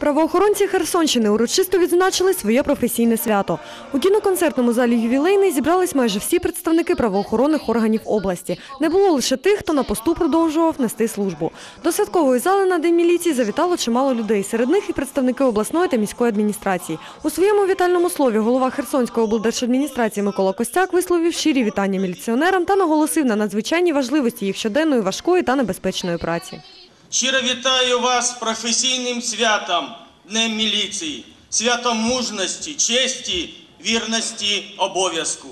Правоохоронці Херсонщини урочисто відзначили своє професійне свято. У кіноконцертному залі ювілейний зібрались майже всі представники правоохоронних органів області. Не було лише тих, хто на посту продовжував нести службу. До святкової зали на День міліції завітало чимало людей. Серед них і представники обласної та міської адміністрації. У своєму вітальному слові голова Херсонської облдержадміністрації Микола Костяк висловив щирі вітання міліціонерам та наголосив на надзвичайній важливості їх щоденної важкої та небезпечної праці. Щиро вітаю вас з професійним святом Днем міліції, святом мужності, честі, вірності, обов'язку.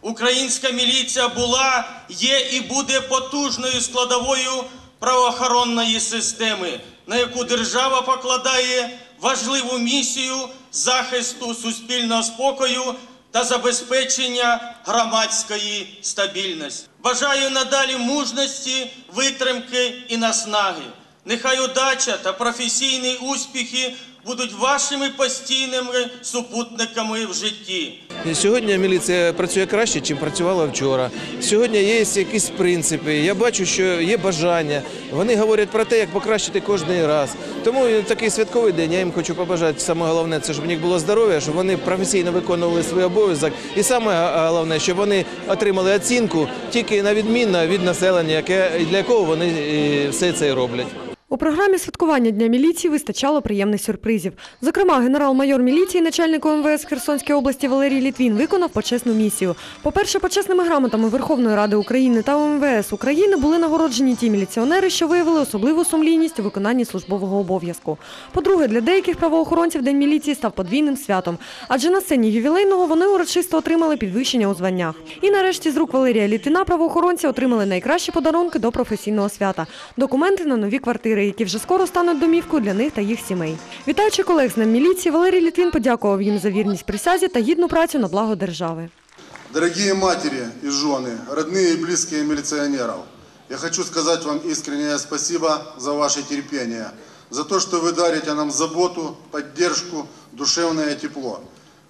Українська міліція була, є і буде потужною складовою правоохоронної системи, на яку держава покладає важливу місію захисту суспільного спокою та забезпечення громадської стабільності. Бажаю надалі мужності, витримки і наснаги. Нехай удача та професійні успіхи будуть вашими постійними супутниками в житті. Сьогодні міліція працює краще, ніж працювала вчора. Сьогодні є якісь принципи. Я бачу, що є бажання. Вони говорять про те, як покращити кожен раз. Тому такий святковий день я їм хочу побажати. Саме головне, це щоб у них було здоров'я, щоб вони професійно виконували свій обов'язок. І саме головне, щоб вони отримали оцінку тільки на відмінно від населення, яке для якого вони все це роблять. Програмі святкування Дня міліції вистачало приємних сюрпризів. Зокрема, генерал-майор міліції, начальник ОМВС Херсонської області Валерій Літвін виконав почесну місію. По-перше, почесними грамотами Верховної Ради України та ОМВС України були нагороджені ті міліціонери, що виявили особливу сумлінність у виконанні службового обов'язку. По-друге, для деяких правоохоронців День міліції став подвійним святом, адже на сцені ювілейного вони урочисто отримали підвищення у званнях. І нарешті з рук Валерія Літвіна правоохоронці отримали найкращі подарунки до професійного свята – документи на нові квартири, які вже скоро стануть домівкою для них та їх сімей. Вітаючи колег з Днем міліції, Валерій Літвін подякував їм за вірність присязі та гідну працю на благо держави. Дорогие матери и жены, родные и близкие милиционеров, я хочу сказать вам искреннее спасибо за ваше терпение, за то, что вы дарите нам заботу, поддержку, душевное тепло.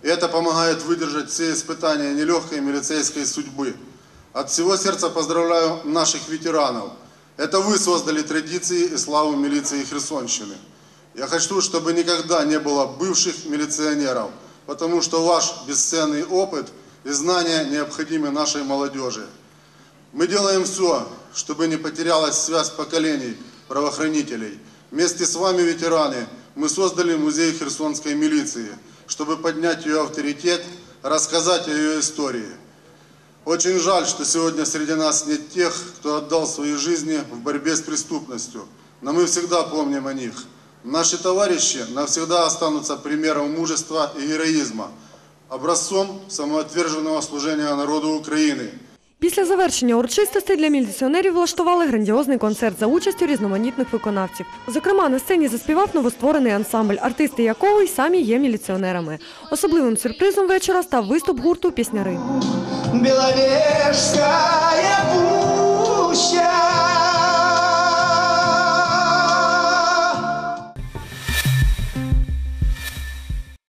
И это помогает выдержать все испытания нелегкой милицейской судьбы. От всего сердца поздравляю наших ветеранов. Это вы создали традиции и славу милиции Херсонщины. Я хочу, чтобы никогда не было бывших милиционеров, потому что ваш бесценный опыт и знания необходимы нашей молодежи. Мы делаем все, чтобы не потерялась связь поколений правоохранителей. Вместе с вами, ветераны, мы создали музей Херсонской милиции, чтобы поднять ее авторитет, рассказать о ее истории. Очень жаль, что сегодня среди нас нет тех, кто отдал свои жизни в борьбе с преступностью, но мы всегда помним о них. Наши товарищи навсегда останутся примером мужества и героизма, образцом самоотверженного служения народу Украины. Після завершення урочистостей для міліціонерів влаштували грандіозний концерт за участю різноманітних виконавців. Зокрема, на сцені заспівав новостворений ансамбль, артисти якого й самі є міліціонерами. Особливим сюрпризом вечора став виступ гурту Пісняри. Беловежская пуща.